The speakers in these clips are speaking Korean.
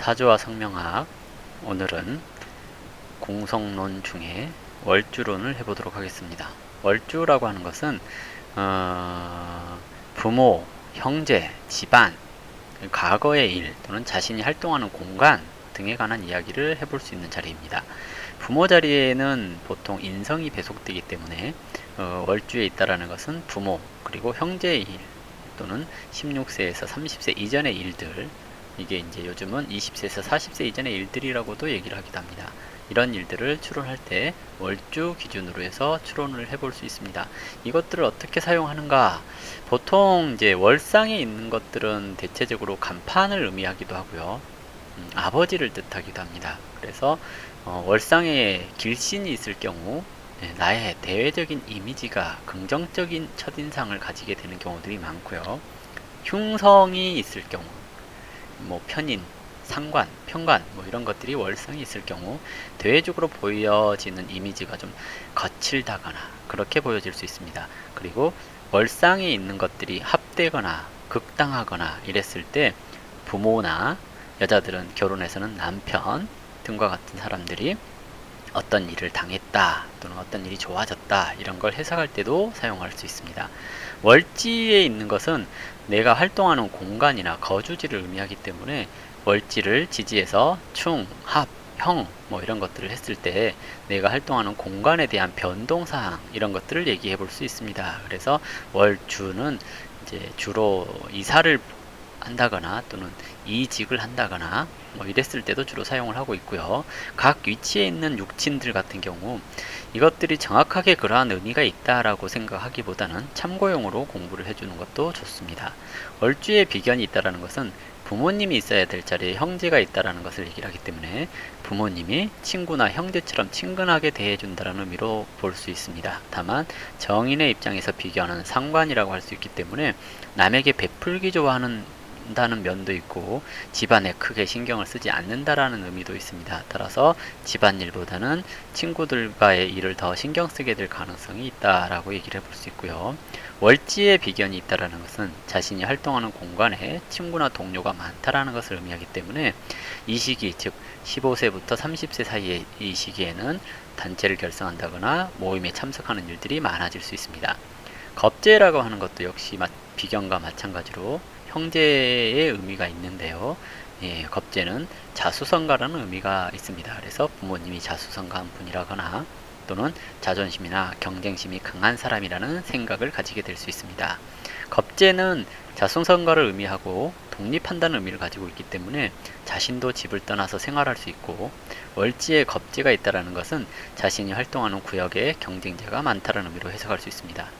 사주와 성명학 오늘은 공성론 중에 월주론을 해보도록 하겠습니다. 월주라고 하는 것은 어, 부모, 형제, 집안, 과거의 일 또는 자신이 활동하는 공간 등에 관한 이야기를 해볼 수 있는 자리입니다. 부모 자리에는 보통 인성이 배속되기 때문에 어, 월주에 있다라는 것은 부모 그리고 형제의 일 또는 16세에서 30세 이전의 일들 이게 이제 요즘은 20세에서 40세 이전의 일들이라고도 얘기를 하기도 합니다. 이런 일들을 추론할 때 월주 기준으로 해서 추론을 해볼 수 있습니다. 이것들을 어떻게 사용하는가? 보통 이제 월상에 있는 것들은 대체적으로 간판을 의미하기도 하고요. 음, 아버지를 뜻하기도 합니다. 그래서 어, 월상에 길신이 있을 경우 네, 나의 대외적인 이미지가 긍정적인 첫인상을 가지게 되는 경우들이 많고요. 흉성이 있을 경우, 뭐 편인, 상관, 편관 뭐 이런 것들이 월성이 있을 경우 대외적으로 보여지는 이미지가 좀 거칠다거나 그렇게 보여질 수 있습니다. 그리고 월상에 있는 것들이 합되거나 극당하거나 이랬을 때 부모나 여자들은 결혼해서는 남편 등과 같은 사람들이 어떤 일을 당했다 또는 어떤 일이 좋아졌다 이런 걸 해석할 때도 사용할 수 있습니다. 월지에 있는 것은 내가 활동하는 공간이나 거주지를 의미하기 때문에 월지를 지지해서 충, 합, 형, 뭐 이런 것들을 했을 때 내가 활동하는 공간에 대한 변동사항 이런 것들을 얘기해 볼 수 있습니다. 그래서 월주는 이제 주로 이사를 한다거나 또는 이직을 한다거나 뭐 이랬을 때도 주로 사용을 하고 있고요. 각 위치에 있는 육친들 같은 경우 이것들이 정확하게 그러한 의미가 있다라고 생각하기보다는 참고용으로 공부를 해주는 것도 좋습니다. 월주에 비견이 있다라는 것은 부모님이 있어야 될 자리에 형제가 있다라는 것을 얘기를 하기 때문에 부모님이 친구나 형제처럼 친근하게 대해준다는 의미로 볼 수 있습니다. 다만 정인의 입장에서 비교하는 상관이라고 할 수 있기 때문에 남에게 베풀기 좋아하는 다는 면도 있고 집안에 크게 신경을 쓰지 않는다라는 의미도 있습니다. 따라서 집안일보다는 친구들과의 일을 더 신경 쓰게 될 가능성이 있다라고 얘기를 해볼 수 있고요. 월지의 비견이 있다라는 것은 자신이 활동하는 공간에 친구나 동료가 많다라는 것을 의미하기 때문에 이 시기 즉 15세부터 30세 사이의 이 시기에는 단체를 결성한다거나 모임에 참석하는 일들이 많아질 수 있습니다. 겁제라고 하는 것도 역시 비견과 마찬가지로 형제의 의미가 있는데요. 예, 겁제는 자수성가라는 의미가 있습니다. 그래서 부모님이 자수성가한 분이라거나 또는 자존심이나 경쟁심이 강한 사람이라는 생각을 가지게 될 수 있습니다. 겁제는 자수성가를 의미하고 독립한다는 의미를 가지고 있기 때문에 자신도 집을 떠나서 생활할 수 있고 월지에 겁제가 있다는 것은 자신이 활동하는 구역에 경쟁자가 많다는 의미로 해석할 수 있습니다.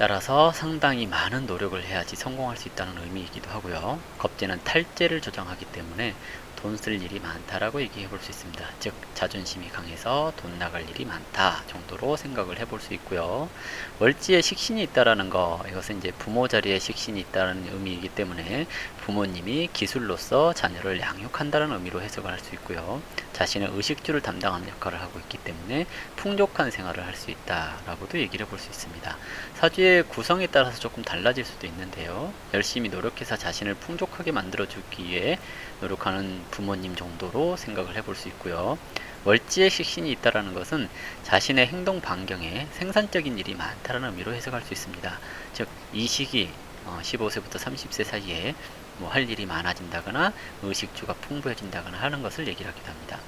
따라서 상당히 많은 노력을 해야지 성공할 수 있다는 의미이기도 하고요. 겁제는 탈제를 조정하기 때문에 돈 쓸 일이 많다라고 얘기해 볼 수 있습니다. 즉 자존심이 강해서 돈 나갈 일이 많다 정도로 생각을 해볼 수 있고요. 월지에 식신이 있다라는 거 이것은 이제 부모 자리에 식신이 있다는 의미이기 때문에 부모님이 기술로서 자녀를 양육한다는 의미로 해석을 할 수 있고요. 자신의 의식주를 담당하는 역할을 하고 있기 때문에 풍족한 생활을 할 수 있다라고도 얘기를 볼수 있습니다. 사주의 구성에 따라서 조금 달라질 수도 있는데요. 열심히 노력해서 자신을 풍족하게 만들어주기 위해 노력하는 부모님 정도로 생각을 해볼 수 있고요. 월지의 식신이 있다라는 것은 자신의 행동 반경에 생산적인 일이 많다는 의미로 해석할 수 있습니다. 즉, 이 시기 15세부터 어, 30세 사이에 뭐 할 일이 많아진다거나 의식주가 풍부해진다거나 하는 것을 얘기를 하기도 합니다.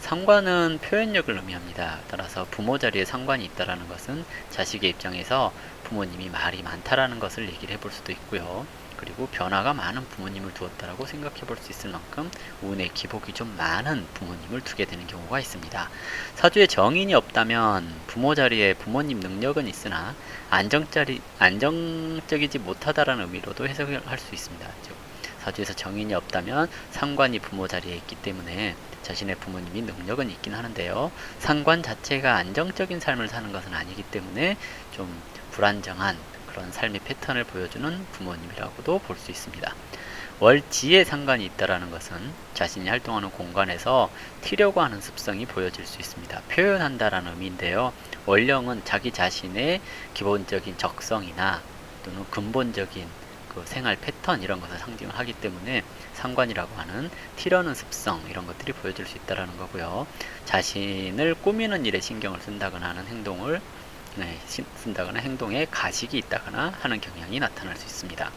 상관은 표현력을 의미합니다. 따라서 부모 자리에 상관이 있다라는 것은 자식의 입장에서 부모님이 말이 많다라는 것을 얘기를 해볼 수도 있고요. 그리고 변화가 많은 부모님을 두었다라고 생각해 볼 수 있을 만큼 운의 기복이 좀 많은 부모님을 두게 되는 경우가 있습니다. 사주에 정인이 없다면 부모 자리에 부모님 능력은 있으나 안정자리, 안정적이지 못하다라는 의미로도 해석을 할 수 있습니다. 즉, 사주에서 정인이 없다면 상관이 부모 자리에 있기 때문에 자신의 부모님이 능력은 있긴 하는데요. 상관 자체가 안정적인 삶을 사는 것은 아니기 때문에 좀 불안정한 그런 삶의 패턴을 보여주는 부모님이라고도 볼 수 있습니다. 월지에 상관이 있다라는 것은 자신이 활동하는 공간에서 튀려고 하는 습성이 보여질 수 있습니다. 표현한다라는 의미인데요. 원령은 자기 자신의 기본적인 적성이나 또는 근본적인 그 생활 패턴 이런 것을 상징을 하기 때문에 상관이라고 하는 티러는 습성 이런 것들이 보여질 수 있다라는 거고요. 자신을 꾸미는 일에 신경을 쓴다거나 하는 행동을 네, 시- 쓴다거나 행동에 가식이 있다거나 하는 경향이 나타날 수 있습니다.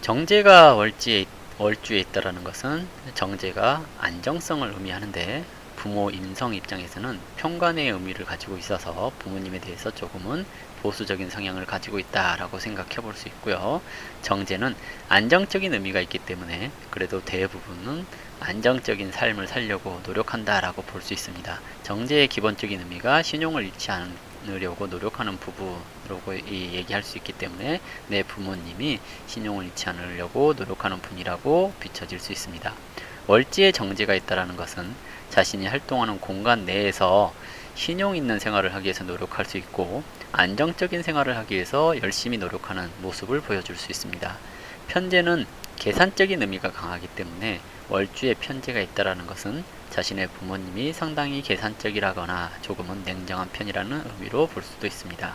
정제가 월지에 월주에 있다라는 것은 정제가 안정성을 의미하는데 부모 임성 입장에서는 평관의 의미를 가지고 있어서 부모님에 대해서 조금은 보수적인 성향을 가지고 있다라고 생각해 볼 수 있고요. 정제는 안정적인 의미가 있기 때문에 그래도 대부분은 안정적인 삶을 살려고 노력한다라고 볼 수 있습니다. 정제의 기본적인 의미가 신용을 잃지 않으려고 노력하는 부부라고 이- 얘기할 수 있기 때문에 내 부모님이 신용을 잃지 않으려고 노력하는 분이라고 비춰질 수 있습니다. 월지의 정제가 있다라는 것은 자신이 활동하는 공간 내에서 신용 있는 생활을 하기 위해서 노력할 수 있고 안정적인 생활을 하기 위해서 열심히 노력하는 모습을 보여줄 수 있습니다. 편제는 계산적인 의미가 강하기 때문에 월주에 편제가 있다라는 것은 자신의 부모님이 상당히 계산적이라거나 조금은 냉정한 편이라는 의미로 볼 수도 있습니다.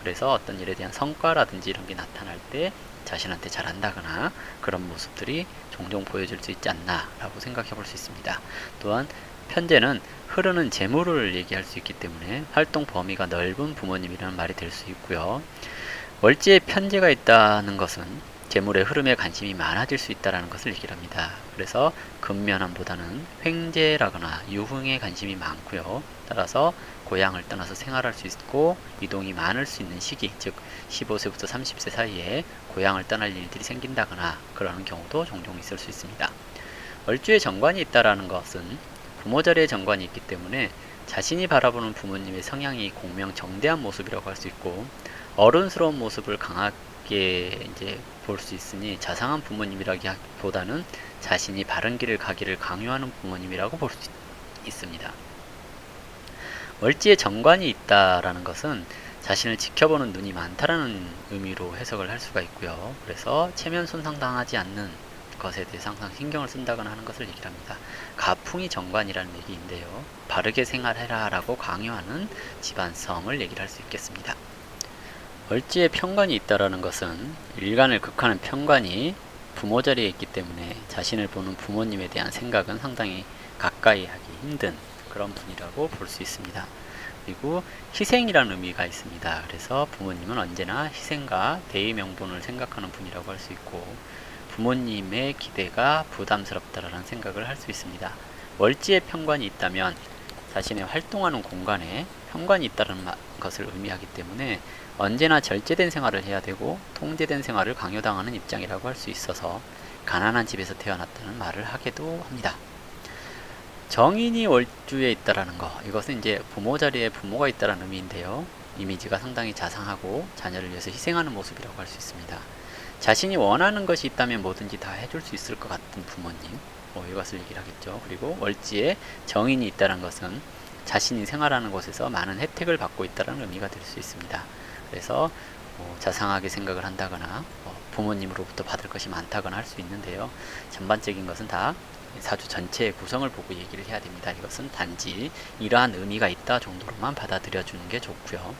그래서 어떤 일에 대한 성과라든지 이런 게 나타날 때 자신한테 잘한다거나 그런 모습들이 종종 보여질 수 있지 않나라고 생각해 볼 수 있습니다. 또한 편제는 흐르는 재물을 얘기할 수 있기 때문에 활동 범위가 넓은 부모님이라는 말이 될 수 있고요. 월지에 편제가 있다는 것은 재물의 흐름에 관심이 많아질 수 있다는 것을 얘기합니다. 그래서 근면함보다는 횡재라거나 유흥에 관심이 많고요. 따라서 고향을 떠나서 생활할 수 있고 이동이 많을 수 있는 시기, 즉 15세부터 30세 사이에 고향을 떠날 일들이 생긴다거나 그러는 경우도 종종 있을 수 있습니다. 월주에 정관이 있다라는 것은 부모 자리에 정관이 있기 때문에 자신이 바라보는 부모님의 성향이 공명 정대한 모습이라고 할 수 있고 어른스러운 모습을 강하게 이제 볼 수 있으니 자상한 부모님이라기보다는 자신이 바른 길을 가기를 강요하는 부모님이라고 볼 수 있습니다. 월지에 정관이 있다라는 것은 자신을 지켜보는 눈이 많다라는 의미로 해석을 할 수가 있고요. 그래서 체면 손상당하지 않는 것에 대해서 항상 신경을 쓴다거나 하는 것을 얘기를 합니다. 가풍이 정관이라는 얘기인데요. 바르게 생활해라 라고 강요하는 집안성을 얘기를 할 수 있겠습니다. 월지에 편관이 있다라는 것은 일간을 극하는 편관이 부모 자리에 있기 때문에 자신을 보는 부모님에 대한 생각은 상당히 가까이 하기 힘든 그런 분이라고 볼 수 있습니다. 그리고 희생이라는 의미가 있습니다. 그래서 부모님은 언제나 희생과 대의 명분을 생각하는 분이라고 할 수 있고 부모님의 기대가 부담스럽다라는 생각을 할 수 있습니다. 월지에 편관이 있다면 자신의 활동하는 공간에 편관이 있다는 마- 것을 의미하기 때문에 언제나 절제된 생활을 해야 되고 통제된 생활을 강요당하는 입장이라고 할 수 있어서 가난한 집에서 태어났다는 말을 하기도 합니다. 정인이 월주에 있다라는 거 이것은 이제 부모 자리에 부모가 있다라는 의미인데요. 이미지가 상당히 자상하고 자녀를 위해서 희생하는 모습이라고 할 수 있습니다. 자신이 원하는 것이 있다면 뭐든지 다 해줄 수 있을 것 같은 부모님 뭐 이것을 얘기를 하겠죠. 그리고 월지에 정인이 있다는 것은 자신이 생활하는 곳에서 많은 혜택을 받고 있다는 의미가 될 수 있습니다. 그래서 뭐 자상하게 생각을 한다거나 뭐 부모님으로부터 받을 것이 많다거나 할 수 있는데요. 전반적인 것은 다 사주 전체의 구성을 보고 얘기를 해야 됩니다. 이것은 단지 이러한 의미가 있다 정도로만 받아들여 주는 게 좋고요.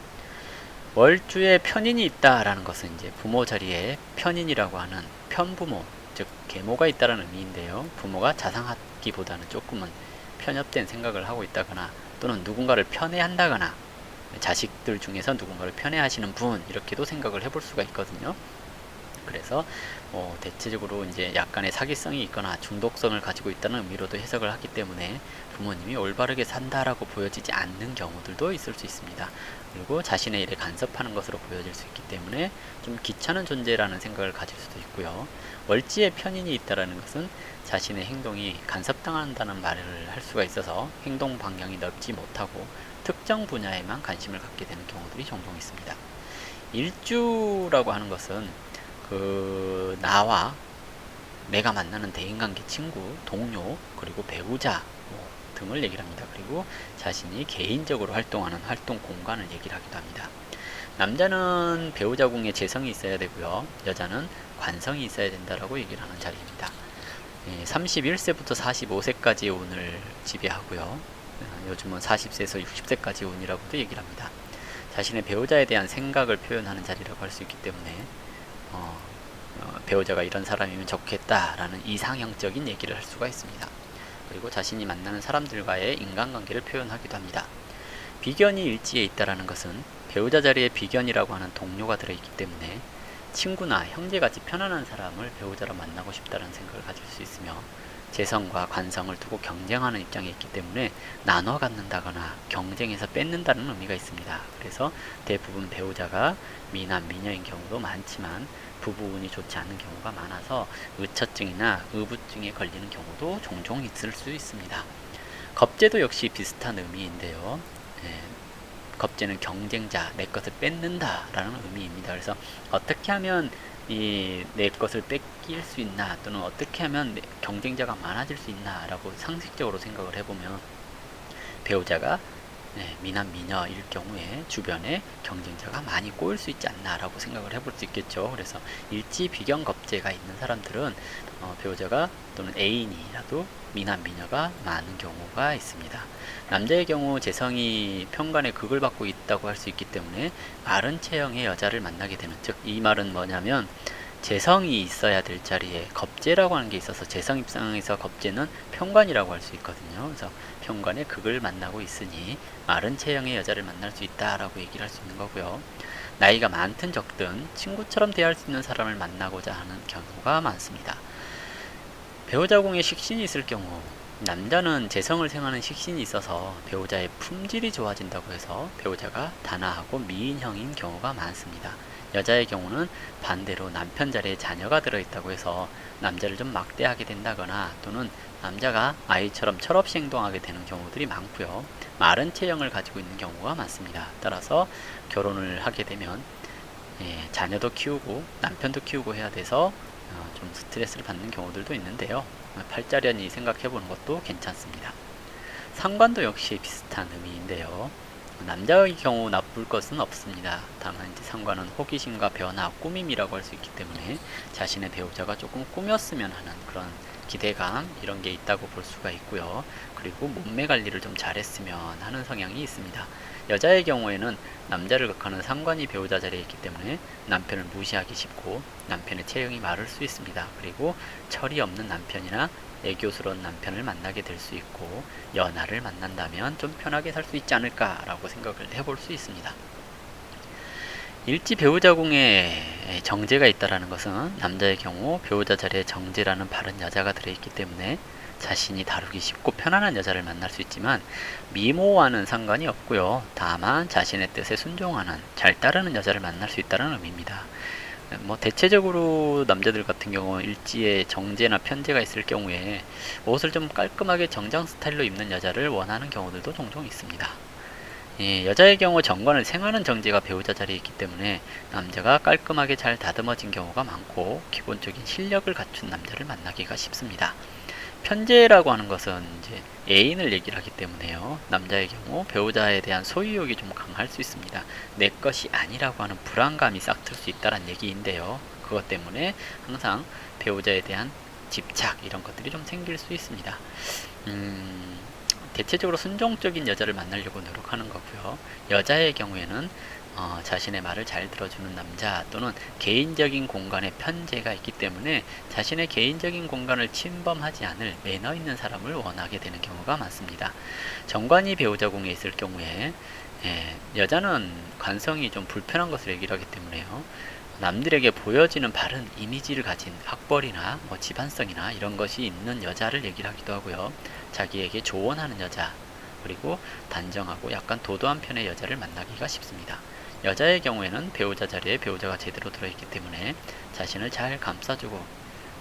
월주에 편인이 있다라는 것은 이제 부모 자리에 편인이라고 하는 편부모, 즉 계모가 있다라는 의미인데요. 부모가 자상하기보다는 조금은 편협된 생각을 하고 있다거나 또는 누군가를 편애한다거나 자식들 중에서 누군가를 편애하시는 분 이렇게도 생각을 해볼 수가 있거든요. 그래서 어, 대체적으로 이제 약간의 사기성이 있거나 중독성을 가지고 있다는 의미로도 해석을 하기 때문에 부모님이 올바르게 산다라고 보여지지 않는 경우들도 있을 수 있습니다. 그리고 자신의 일에 간섭하는 것으로 보여질 수 있기 때문에 좀 귀찮은 존재라는 생각을 가질 수도 있고요. 월지에 편인이 있다라는 것은 자신의 행동이 간섭당한다는 말을 할 수가 있어서 행동 방향이 넓지 못하고 특정 분야에만 관심을 갖게 되는 경우들이 종종 있습니다. 일주라고 하는 것은 그 나와 내가 만나는 대인관계 친구, 동료, 그리고 배우자 뭐 등을 얘기를 합니다. 그리고 자신이 개인적으로 활동하는 활동 공간을 얘기를 하기도 합니다. 남자는 배우자 궁에 재성이 있어야 되고요. 여자는 관성이 있어야 된다라고 얘기를 하는 자리입니다. 예, 31세부터 45세까지의 운을 지배하고요. 어, 요즘은 40세에서 60세까지 운이라고도 얘기를 합니다. 자신의 배우자에 대한 생각을 표현하는 자리라고 할 수 있기 때문에 어, 어, 배우자가 이런 사람이면 좋겠다라는 이상형적인 얘기를 할 수가 있습니다. 그리고 자신이 만나는 사람들과의 인간관계를 표현하기도 합니다. 비견이 일지에 있다라는 것은 배우자 자리에 비견이라고 하는 동료가 들어있기 때문에 친구나 형제같이 편안한 사람을 배우자로 만나고 싶다는 생각을 가질 수 있으며 재성과 관성을 두고 경쟁하는 입장에 있기 때문에 나눠 갖는다거나 경쟁에서 뺏는다는 의미가 있습니다. 그래서 대부분 배우자가 미남, 미녀인 경우도 많지만 부부운이 좋지 않은 경우가 많아서 의처증이나 의부증에 걸리는 경우도 종종 있을 수 있습니다. 겁제도 역시 비슷한 의미인데요. 예, 겁제는 경쟁자, 내 것을 뺏는다라는 의미입니다. 그래서 어떻게 하면 이 내 것을 뺏길 수 있나 또는 어떻게 하면 내- 경쟁자가 많아질 수 있나라고 상식적으로 생각을 해보면 배우자가 네, 미남 미녀일 경우에 주변에 경쟁자가 많이 꼬일 수 있지 않나라고 생각을 해볼 수 있겠죠. 그래서 일지 비경 겁제가 있는 사람들은 어, 배우자가 또는 애인이라도 미남 미녀가 많은 경우가 있습니다. 남자의 경우 재성이 평간에 극을 받고 있다고 할 수 있기 때문에 마른 체형의 여자를 만나게 되는 즉 이 말은 뭐냐면 재성이 있어야 될 자리에 겁재라고 하는 게 있어서 재성 입장에서 겁재는 평관이라고 할 수 있거든요. 그래서 평관에 극을 만나고 있으니 마른 체형의 여자를 만날 수 있다라고 얘기를 할 수 있는 거고요. 나이가 많든 적든 친구처럼 대할 수 있는 사람을 만나고자 하는 경우가 많습니다. 배우자 공에 식신이 있을 경우 남자는 재성을 생하는 식신이 있어서 배우자의 품질이 좋아진다고 해서 배우자가 단아하고 미인형인 경우가 많습니다. 여자의 경우는 반대로 남편 자리에 자녀가 들어있다고 해서 남자를 좀 막대하게 된다거나 또는 남자가 아이처럼 철없이 행동하게 되는 경우들이 많고요. 마른 체형을 가지고 있는 경우가 많습니다. 따라서 결혼을 하게 되면 예, 자녀도 키우고 남편도 키우고 해야 돼서 어, 좀 스트레스를 받는 경우들도 있는데요. 팔자련이 생각해 보는 것도 괜찮습니다. 상관도 역시 비슷한 의미인데요. 남자의 경우 나쁠 것은 없습니다. 다만 이제 상관은 호기심과 변화, 꾸밈이라고 할 수 있기 때문에 자신의 배우자가 조금 꾸몄으면 하는 그런 기대감 이런 게 있다고 볼 수가 있고요. 그리고 몸매 관리를 좀 잘했으면 하는 성향이 있습니다. 여자의 경우에는 남자를 극하는 상관이 배우자 자리에 있기 때문에 남편을 무시하기 쉽고 남편의 체형이 마를 수 있습니다. 그리고 철이 없는 남편이나 애교스러운 남편을 만나게 될 수 있고 연하를 만난다면 좀 편하게 살 수 있지 않을까라고 생각을 해볼 수 있습니다. 일지 배우자 궁에 정제가 있다라는 것은 남자의 경우 배우자 자리에 정제라는 바른 여자가 들어있기 때문에 자신이 다루기 쉽고 편안한 여자를 만날 수 있지만 미모와는 상관이 없고요. 다만 자신의 뜻에 순종하는 잘 따르는 여자를 만날 수 있다는 의미입니다. 뭐 대체적으로 남자들 같은 경우 일지에 정제나 편제가 있을 경우에 옷을 좀 깔끔하게 정장 스타일로 입는 여자를 원하는 경우들도 종종 있습니다. 예, 여자의 경우 정관을 생하는 정제가 배우자 자리에 있기 때문에 남자가 깔끔하게 잘 다듬어진 경우가 많고 기본적인 실력을 갖춘 남자를 만나기가 쉽습니다. 편제라고 하는 것은 이제 애인을 얘기를 하기 때문에요. 남자의 경우 배우자에 대한 소유욕이 좀 강할 수 있습니다. 내 것이 아니라고 하는 불안감이 싹틀 수 있다는 얘기인데요. 그것 때문에 항상 배우자에 대한 집착 이런 것들이 좀 생길 수 있습니다. 음, 대체적으로 순종적인 여자를 만나려고 노력하는 거고요. 여자의 경우에는 어, 자신의 말을 잘 들어주는 남자 또는 개인적인 공간에 편제가 있기 때문에 자신의 개인적인 공간을 침범하지 않을 매너 있는 사람을 원하게 되는 경우가 많습니다. 정관이 배우자 공에 있을 경우에 예, 여자는 관성이 좀 불편한 것을 얘기를 하기 때문에요. 남들에게 보여지는 바른 이미지를 가진 학벌이나 뭐 집안성이나 이런 것이 있는 여자를 얘기를 하기도 하고요. 자기에게 조언하는 여자 그리고 단정하고 약간 도도한 편의 여자를 만나기가 쉽습니다. 여자의 경우에는 배우자 자리에 배우자가 제대로 들어있기 때문에 자신을 잘 감싸주고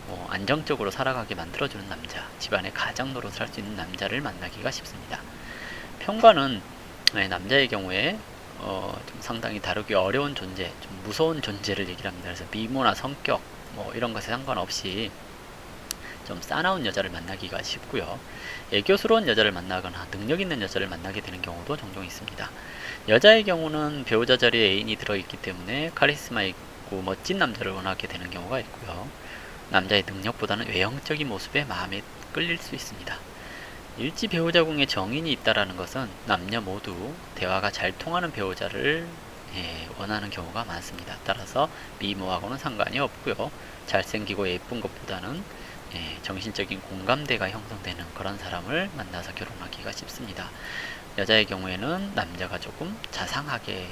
뭐 안정적으로 살아가게 만들어주는 남자, 집안의 가장 노릇을 할 수 있는 남자를 만나기가 쉽습니다. 평관은 네, 남자의 경우에 어, 좀 상당히 다루기 어려운 존재, 좀 무서운 존재를 얘기를 합니다. 그래서 미모나 성격 뭐 이런 것에 상관없이 좀 싸나운 여자를 만나기가 쉽고요. 애교스러운 여자를 만나거나 능력 있는 여자를 만나게 되는 경우도 종종 있습니다. 여자의 경우는 배우자 자리에 애인이 들어있기 때문에 카리스마 있고 멋진 남자를 원하게 되는 경우가 있고요. 남자의 능력보다는 외형적인 모습에 마음에 끌릴 수 있습니다. 일지 배우자 궁에 정인이 있다라는 것은 남녀 모두 대화가 잘 통하는 배우자를 예, 원하는 경우가 많습니다. 따라서 미모하고는 상관이 없고요. 잘생기고 예쁜 것보다는 예, 정신적인 공감대가 형성되는 그런 사람을 만나서 결혼하기가 쉽습니다. 여자의 경우에는 남자가 조금 자상하게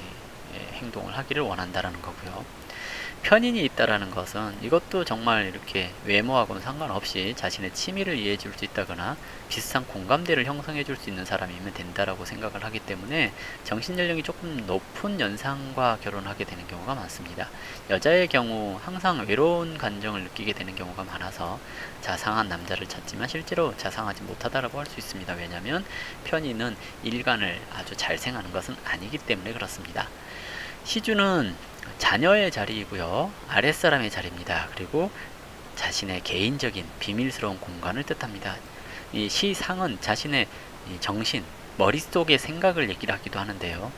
예, 행동을 하기를 원한다라는 거고요. 편인이 있다라는 것은 이것도 정말 이렇게 외모하고는 상관없이 자신의 취미를 이해해 줄 수 있다거나 비슷한 공감대를 형성해 줄 수 있는 사람이면 된다라고 생각을 하기 때문에 정신 연령이 조금 높은 연상과 결혼하게 되는 경우가 많습니다. 여자의 경우 항상 외로운 감정을 느끼게 되는 경우가 많아서 자상한 남자를 찾지만 실제로 자상하지 못하다라고 할 수 있습니다. 왜냐하면 편인은 일간을 아주 잘 생하는 것은 아니기 때문에 그렇습니다. 시주는 자녀의 자리이고요. 아랫사람의 자리입니다. 그리고 자신의 개인적인 비밀스러운 공간을 뜻합니다. 이 시상은 자신의 이 정신, 머릿속의 생각을 얘기를 하기도 하는데요.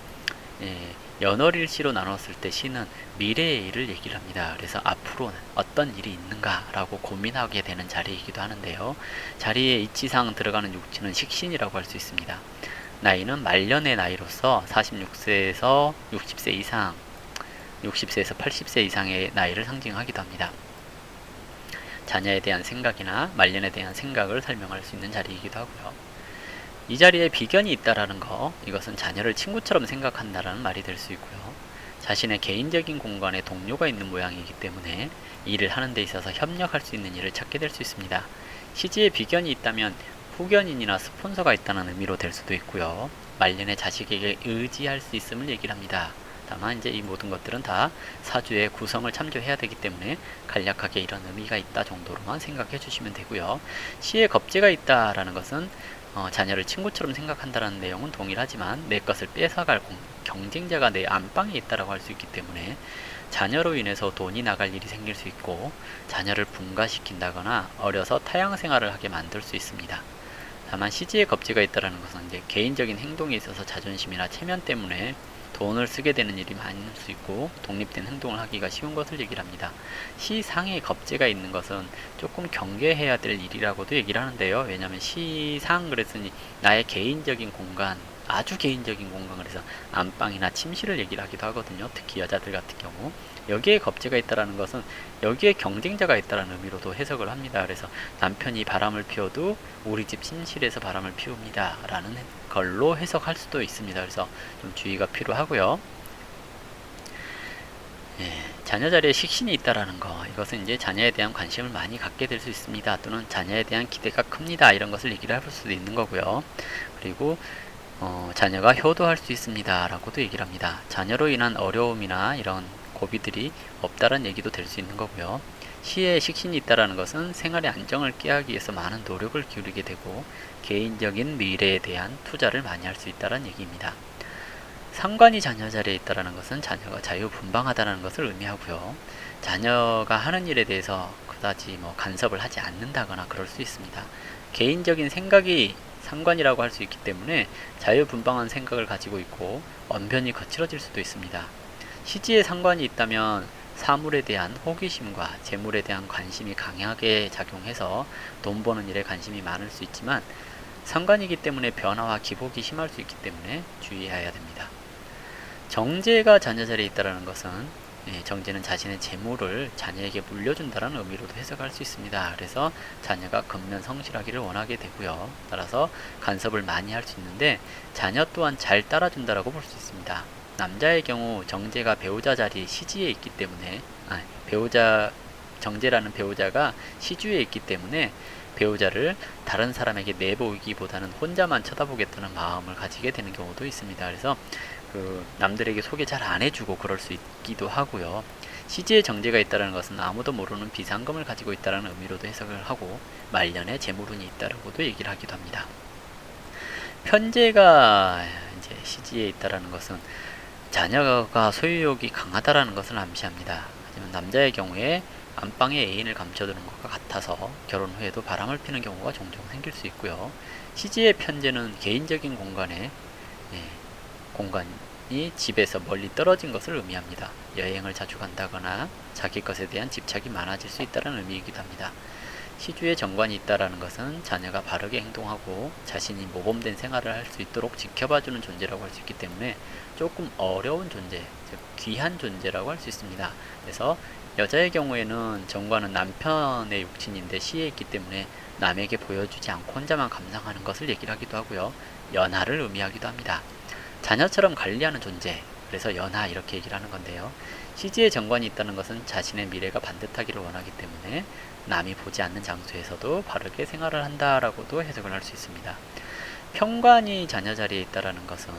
예, 연월일 시로 나눴을 때 시는 미래의 일을 얘기를 합니다. 그래서 앞으로 어떤 일이 있는가라고 고민하게 되는 자리이기도 하는데요. 자리에 이치상 들어가는 육치는 식신이라고 할 수 있습니다. 나이는 말년의 나이로서 46세에서 60세 이상 60세에서 80세 이상의 나이를 상징하기도 합니다. 자녀에 대한 생각이나 말년에 대한 생각을 설명할 수 있는 자리이기도 하고요. 이 자리에 비견이 있다라는 거, 이것은 자녀를 친구처럼 생각한다라는 말이 될 수 있고요. 자신의 개인적인 공간에 동료가 있는 모양이기 때문에 일을 하는 데 있어서 협력할 수 있는 일을 찾게 될 수 있습니다. 시지에 비견이 있다면 후견인이나 스폰서가 있다는 의미로 될 수도 있고요. 말년에 자식에게 의지할 수 있음을 얘기를 합니다. 다만 이제 이 모든 것들은 다 사주의 구성을 참조해야 되기 때문에 간략하게 이런 의미가 있다 정도로만 생각해 주시면 되고요. 시에 겁재가 있다라는 것은 어, 자녀를 친구처럼 생각한다는 내용은 동일하지만 내 것을 뺏어갈 공, 경쟁자가 내 안방에 있다라고 할 수 있기 때문에 자녀로 인해서 돈이 나갈 일이 생길 수 있고 자녀를 분가시킨다거나 어려서 타양 생활을 하게 만들 수 있습니다. 다만 시지에 겁재가 있다라는 것은 이제 개인적인 행동에 있어서 자존심이나 체면 때문에 돈을 쓰게 되는 일이 많을 수 있고 독립된 행동을 하기가 쉬운 것을 얘기를 합니다. 시상에 겁재가 있는 것은 조금 경계해야 될 일이라고도 얘기를 하는데요. 왜냐하면 시상 그랬으니 나의 개인적인 공간 아주 개인적인 공간 그래서 안방이나 침실을 얘기를 하기도 하거든요. 특히 여자들 같은 경우 여기에 겁재가 있다라는 것은 여기에 경쟁자가 있다라는 의미로도 해석을 합니다. 그래서 남편이 바람을 피워도 우리 집 침실에서 바람을 피웁니다라는 걸로 해석할 수도 있습니다. 그래서 좀 주의가 필요하고요. 예, 자녀 자리에 식신이 있다라는 거 이것은 이제 자녀에 대한 관심을 많이 갖게 될 수 있습니다. 또는 자녀에 대한 기대가 큽니다. 이런 것을 얘기를 할 수도 있는 거고요. 그리고 어, 자녀가 효도할 수 있습니다. 라고도 얘기를 합니다. 자녀로 인한 어려움이나 이런 고비들이 없다는 얘기도 될 수 있는 거고요. 시에 식신이 있다라는 것은 생활의 안정을 깨하기 위해서 많은 노력을 기울이게 되고 개인적인 미래에 대한 투자를 많이 할 수 있다는 얘기입니다. 상관이 자녀 자리에 있다라는 것은 자녀가 자유분방하다는 것을 의미하고요. 자녀가 하는 일에 대해서 그다지 뭐 간섭을 하지 않는다거나 그럴 수 있습니다. 개인적인 생각이 상관이라고 할 수 있기 때문에 자유분방한 생각을 가지고 있고 언변이 거칠어질 수도 있습니다. 시지에 상관이 있다면 사물에 대한 호기심과 재물에 대한 관심이 강하게 작용해서 돈 버는 일에 관심이 많을 수 있지만 상관이기 때문에 변화와 기복이 심할 수 있기 때문에 주의해야 됩니다. 정제가 자녀 자리에 있다는 것은 예, 정제는 자신의 재물을 자녀에게 물려준다는 의미로도 해석할 수 있습니다. 그래서 자녀가 근면 성실하기를 원하게 되고요. 따라서 간섭을 많이 할 수 있는데 자녀 또한 잘 따라준다라고 볼 수 있습니다. 남자의 경우 정제가 배우자 자리 시지에 있기 때문에 아, 배우자 정제라는 배우자가 시주에 있기 때문에 배우자를 다른 사람에게 내보이기보다는 혼자만 쳐다보겠다는 마음을 가지게 되는 경우도 있습니다. 그래서 그 남들에게 소개 잘 안 해주고 그럴 수 있기도 하고요. 시지에 정제가 있다는 것은 아무도 모르는 비상금을 가지고 있다는 의미로도 해석을 하고 말년에 재물운이 있다라고도 얘기를 하기도 합니다. 편제가 이제 시지에 있다라는 것은 자녀가 소유욕이 강하다라는 것을 암시합니다. 하지만 남자의 경우에 안방에 애인을 감춰두는 것과 같아서 결혼 후에도 바람을 피는 경우가 종종 생길 수 있고요. 시지의 편제는 개인적인 공간에 예, 공간이 집에서 멀리 떨어진 것을 의미합니다. 여행을 자주 간다거나 자기 것에 대한 집착이 많아질 수 있다는 의미이기도 합니다. 시주에 정관이 있다라는 것은 자녀가 바르게 행동하고 자신이 모범된 생활을 할 수 있도록 지켜봐주는 존재라고 할 수 있기 때문에 조금 어려운 존재, 즉 귀한 존재라고 할 수 있습니다. 그래서 여자의 경우에는 정관은 남편의 육친인데 시에 있기 때문에 남에게 보여주지 않고 혼자만 감상하는 것을 얘기를 하기도 하고요. 연하를 의미하기도 합니다. 자녀처럼 관리하는 존재, 그래서 연하 이렇게 얘기를 하는 건데요. 시지에 정관이 있다는 것은 자신의 미래가 반듯하기를 원하기 때문에 남이 보지 않는 장소에서도 바르게 생활을 한다라고도 해석을 할 수 있습니다. 평관이 자녀 자리에 있다라는 것은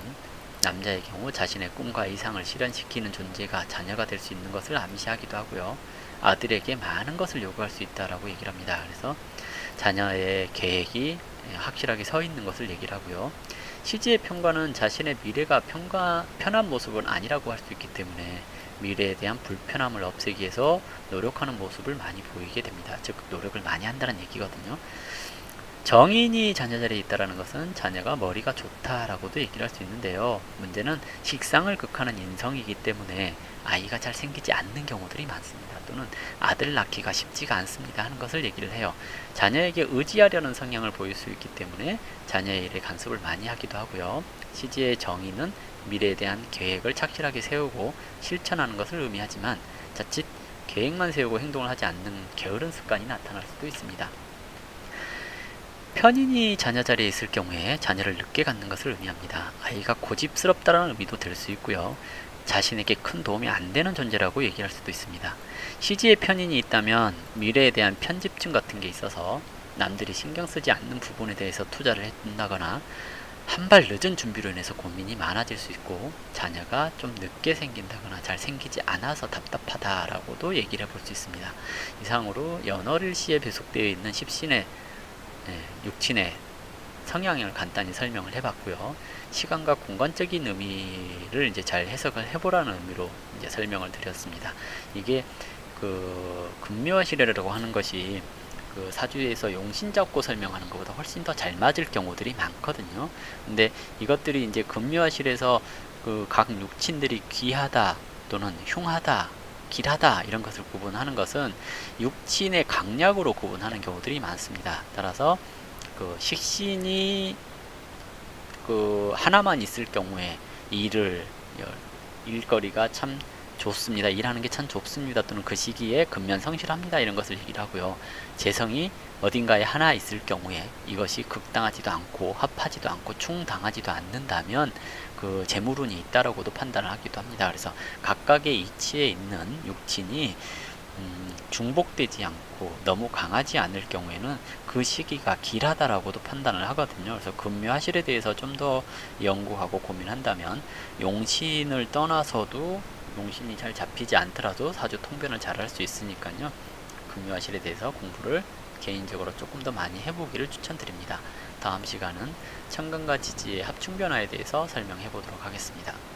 남자의 경우 자신의 꿈과 이상을 실현시키는 존재가 자녀가 될 수 있는 것을 암시하기도 하고요. 아들에게 많은 것을 요구할 수 있다라고 얘기를 합니다. 그래서 자녀의 계획이 확실하게 서 있는 것을 얘기를 하고요. 시지의 평관은 자신의 미래가 평가, 편한 모습은 아니라고 할 수 있기 때문에 미래에 대한 불편함을 없애기 위해서 노력하는 모습을 많이 보이게 됩니다. 즉 노력을 많이 한다는 얘기거든요. 정인이 자녀 자리에 있다라는 것은 자녀가 머리가 좋다라고도 얘기를 할 수 있는데요. 문제는 식상을 극하는 인성이기 때문에 아이가 잘 생기지 않는 경우들이 많습니다. 또는 아들 낳기가 쉽지가 않습니다 하는 것을 얘기를 해요. 자녀에게 의지하려는 성향을 보일 수 있기 때문에 자녀의 일에 간섭을 많이 하기도 하고요. 시지의 정의는 미래에 대한 계획을 착실하게 세우고 실천하는 것을 의미하지만 자칫 계획만 세우고 행동을 하지 않는 게으른 습관이 나타날 수도 있습니다. 편인이 자녀 자리에 있을 경우에 자녀를 늦게 갖는 것을 의미합니다. 아이가 고집스럽다는 의미도 될 수 있고요. 자신에게 큰 도움이 안 되는 존재라고 얘기할 수도 있습니다. 시지에 편인이 있다면 미래에 대한 편집증 같은 게 있어서 남들이 신경 쓰지 않는 부분에 대해서 투자를 해준다거나 한 발 늦은 준비로 인해서 고민이 많아질 수 있고 자녀가 좀 늦게 생긴다거나 잘 생기지 않아서 답답하다라고도 얘기를 해볼 수 있습니다. 이상으로 연월일시에 배속되어 있는 십신의 네, 육친의 성향을 간단히 설명을 해봤고요. 시간과 공간적인 의미를 이제 잘 해석을 해보라는 의미로 이제 설명을 드렸습니다. 이게 그 금묘화 시례라고 하는 것이 그 사주에서 용신 잡고 설명하는 것보다 훨씬 더 잘 맞을 경우들이 많거든요. 근데 이것들이 이제 금묘화실에서 그 각 육친들이 귀하다 또는 흉하다 길하다 이런 것을 구분하는 것은 육친의 강약으로 구분하는 경우들이 많습니다. 따라서 그 식신이 그 하나만 있을 경우에 일을 일거리가 참 좋습니다. 일하는 게 참 좋습니다. 또는 그 시기에 근면 성실합니다. 이런 것을 얘기를 하고요. 재성이 어딘가에 하나 있을 경우에 이것이 극당하지도 않고 합하지도 않고 충당하지도 않는다면 그 재물운이 있다라고도 판단을 하기도 합니다. 그래서 각각의 이치에 있는 육친이 음, 중복되지 않고 너무 강하지 않을 경우에는 그 시기가 길하다라고도 판단을 하거든요. 그래서 금묘화실에 대해서 좀 더 연구하고 고민한다면 용신을 떠나서도 용신이 잘 잡히지 않더라도 사주 통변을 잘 할 수 있으니까요. 금요화실에 대해서 공부를 개인적으로 조금 더 많이 해보기를 추천드립니다. 다음 시간은 천간과 지지의 합충 변화에 대해서 설명해 보도록 하겠습니다.